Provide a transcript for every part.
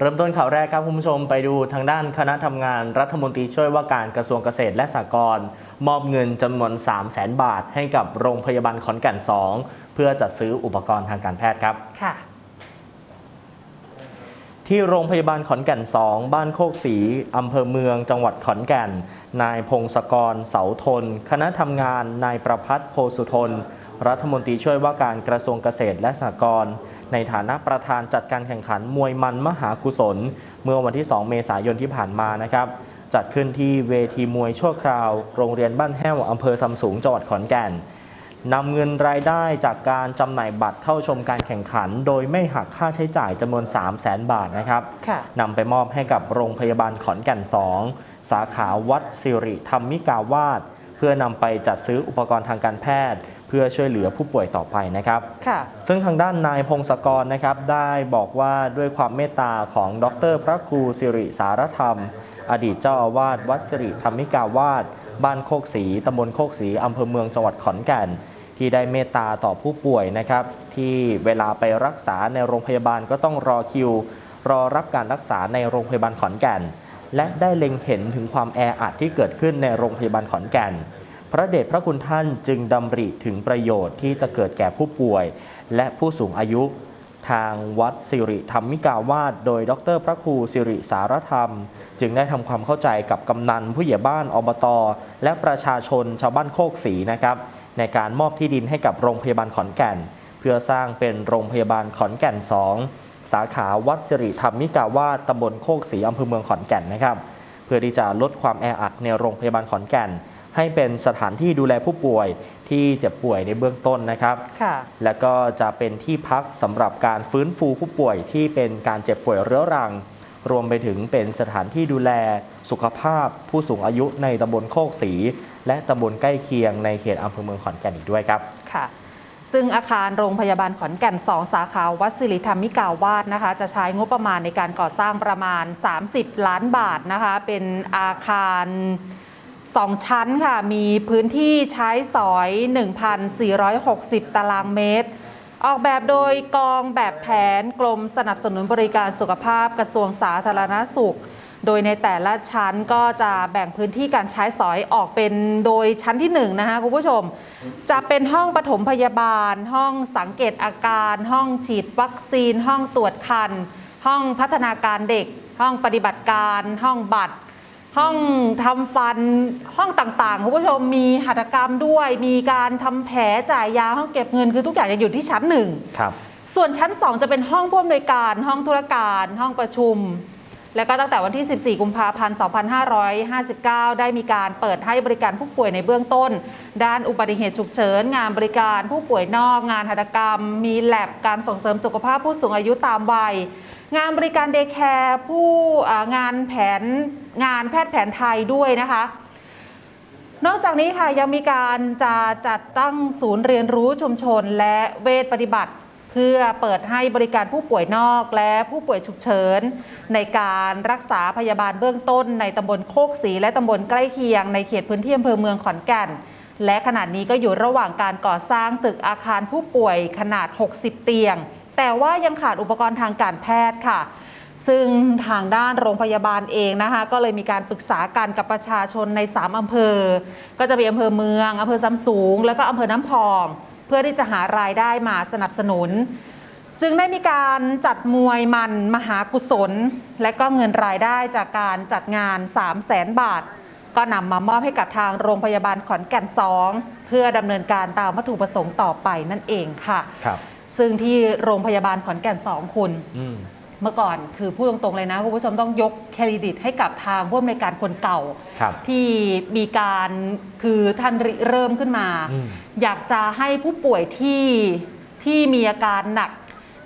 เริ่มต้นข่าวแรกครับคุณผู้ชมไปดูทางด้านคณะทำงานรัฐมนตรีช่วยว่าการกระทรวงเกษตรและสหกรณ์มอบเงินจำนวน 3 0 0แสนบาท ให้กับโรงพยาบาลขอนแก่น 2 เพื่อจัดซื้ออุปกรณ์ทางการแพทย์ครับ ค่ะ ที่โรงพยาบาลขอนแก่น 2 บ้านโคกศรีอำเภอเมือง จังหวัดขอนแก่น นายพงศกร เสาทน คณะทำงาน นายประพัฒน์โพสุทน รัฐมนตรีช่วยว่าการกระทรวงเกษตรและสหกรณ์ ในฐานะประธานจัดการแข่งขันมวยมันมหากุศล เมื่อวันที่ 2 เมษายนที่ผ่านมานะครับจัดขึ้นที่เวทีมวยชั่วคราว โรงเรียนบ้านแห้วอำเภอซำสูงจังหวัดขอนแก่นนำเงินรายได้จากการจำหน่ายบัตรเข้าชมการแข่งขัน โดยไม่หักค่าใช้จ่ายจำนวน 3 0 0แสนบาทนะครับค่ะนำไปมอบให้กับโรงพยาบาลขอนแก่น 2 สาขาวัดสิริธรรมิกาวาสเพื่อนำไปจัดซื้ออุปกรณ์ทางการแพทย์ เพื่อช่วยเหลือผู้ป่วยต่อไปนะครับค่ะซึ่งทางด้านนายพงศกรนะครับได้บอกว่าด้วยความเมตตาของดร พระครูสิริสารธรรม อดีตเจ้าอาวาสวัดสิริธรรมิกาวาสบ้านโคกศรีตำบลโคกศรีอำเภอเมืองจังหวัดขอนแก่น ที่ได้เมตตาต่อผู้ป่วยนะครับ ที่เวลาไปรักษาในโรงพยาบาลก็ต้องรอคิว รอรับการรักษาในโรงพยาบาลขอนแก่น และได้เล็งเห็นถึงความแออัดที่เกิดขึ้นในโรงพยาบาลขอนแก่น พระเดชพระคุณท่านจึงดำริถึงประโยชน์ที่จะเกิดแก่ผู้ป่วย และผู้สูงอายุทางวัดสิริธรรมิกาวาสโดยดร พระครูสิริสารธรรม จึงได้ทำความเข้าใจกับกำนันผู้ใหญ่บ้านอบตและประชาชนชาวบ้านโคกศรีนะครับ ในการมอบที่ดินให้กับโรงพยาบาลขอนแก่น เพื่อสร้างเป็นโรงพยาบาลขอนแก่น 2 สาขาวัดสิริธรรมิกาวาสตำบลโคกศรีอำเภอเมืองขอนแก่นนะครับ เพื่อที่จะลดความแออัดในโรงพยาบาลขอนแก่น ให้เป็นสถานที่ดูแลผู้ป่วยที่เจ็บป่วยในเบื้องต้นนะครับ ค่ะ และก็จะเป็นที่พักสำหรับการฟื้นฟูผู้ป่วยที่เป็นการเจ็บป่วยเรื้อรัง รวมไปถึงเป็นสถานที่ดูแลสุขภาพผู้สูงอายุในตำบลโคกศรีและตำบลใกล้เคียงในเขตอำเภอเมืองขอนแก่นอีกด้วยครับ ค่ะ ซึ่งอาคารโรงพยาบาลขอนแก่น 2 สาขาวัดสิริธรรมิกาวาสนะคะ จะใช้งบประมาณในการก่อสร้างประมาณ 30 ล้านบาทนะคะ เป็นอาคาร 2 ชั้นค่ะ มีพื้นที่ใช้สอย 1,460 ตารางเมตร ออกแบบโดยกองแบบแผนกรมสนับสนุนบริการสุขภาพกระทรวงสาธารณสุข โดยในแต่ละชั้นก็จะแบ่งพื้นที่การใช้สอยออกเป็นโดยชั้นที่1นงนะคะคุณผู้ชม จะเป็นห้องปฐมพยาบาล ห้องสังเกตอาการ ห้องฉีดวัคซีน ห้องตรวจคัน ห้องพัฒนาการเด็ก ห้องปฏิบัติการ ห้องบัตร ห้องทำฟันห้องต่างๆคุณผู้ชมมีหัตถกรรมด้วย มีการทำแผลจ่ายยาห้องเก็บเงินคือทุกอย่างจะอยู่ที่ชั้นหนึ่งครับส่วนชั้น 2 จะเป็นห้องผู้อำนวยการ ห้องธุรการ ห้องประชุม และก็ตั้งแต่วันที่ 14 กุมภาพันธ์ 2559 ได้มีการเปิดให้บริการผู้ป่วยในเบื้องต้น ด้านอุบัติเหตุฉุกเฉิน งานบริการผู้ป่วยนอก งานหัตถกรรม มีแลบการส่งเสริมสุขภาพผู้สูงอายุตามวัย งานบริการเดย์แคร์ผู้งานแผนงานแพทย์แผนไทยด้วยนะคะนอกจากนี้ค่ะยังมีการจะจัดตั้งศูนย์เรียนรู้ชุมชนและเวชปฏิบัติ พื่อเปิดให้บริการผู้ป่วยนอกและผู้ป่วยฉุกเฉิน ในการรักษาพยาบาลเบื้องต้นในตำบลโคกศรีและตำบลใกล้เคียงในเขตพื้นที่อำเภอเมืองขอนแก่น และขณะนี้ก็อยู่ระหว่างการก่อสร้างตึกอาคารผู้ป่วยขนาด 60 เตียง แต่ว่ายังขาดอุปกรณ์ทางการแพทย์ค่ะซึ่งทางด้านโรงพยาบาลเองนะคะก็เลยมีการปรึกษากันกับประชาชนใน 3 อำเภอ ก็จะมีอำเภอเมือง อำเภอซ้ำสูง แล้วก็อำเภอน้ำพอง เพื่อที่จะหารายได้มาสนับสนุน จึงได้มีการจัดมวยมันมหากุศล และก็เงินรายได้จากการจัดงาน 3 0 0แสนบาท ก็นำมามอบให้กับทางโรงพยาบาลขอนแก่น 2 เพื่อดำเนินการตามวัตถุประสงค์ต่อไปนั่นเองค่ะครับซึ่งที่โรงพยาบาลขอนแก่น 2 คุณอืม เมื่อก่อนคือพูดตรงๆเลยนะคุณผู้ชมต้องยกเครดิตให้กับทางผู้อำนวยการคนเก่า ครับ ที่มีการคือท่านริเริ่มขึ้นมา อืม อยากจะให้ผู้ป่วยที่ที่มีอาการหนัก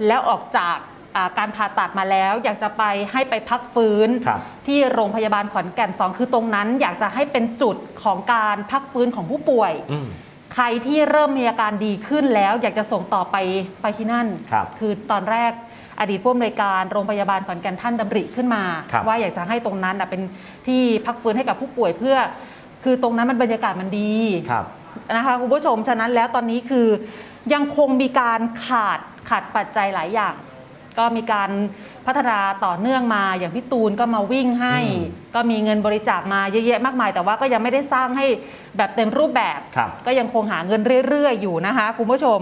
แล้วออกจากอ่าการผ่าตัดมาแล้ว อยากจะไปให้ไปพักฟื้น ครับ ที่โรงพยาบาลขอนแก่นสองคือตรงนั้น อยากจะให้เป็นจุดของการพักฟื้นของผู้ป่วย อืม ใครที่เริ่มมีอาการดีขึ้นแล้วอยากจะส่งต่อไปไปที่นั่นครับคือตอนแรกอดีตผู้อำนวยการโรงพยาบาลขอนแก่นท่านดำริขึ้นมา ครับว่าอยากจะให้ตรงนั้นน่ะเป็นที่พักฟื้นให้กับผู้ป่วยเพื่อ คือตรงนั้นมันบรรยากาศมันดีครับนะคะคุณผู้ชมฉะนั้นแล้วตอนนี้คือยังคงมีการขาดขาดปัจจัยหลายอย่าง ก็ก็มีการพัฒนาต่อเนื่องมาอย่างพี่ตูนก็มาวิ่งให้อืมก็มีเงินบริจาคมาเยอะแยะมากมาย แต่ว่าก็ยังไม่ได้สร้างให้แบบเต็มรูปแบบ ครับ ก็ยังคงหาเงินเรื่อยๆ อยู่นะคะคุณผู้ชม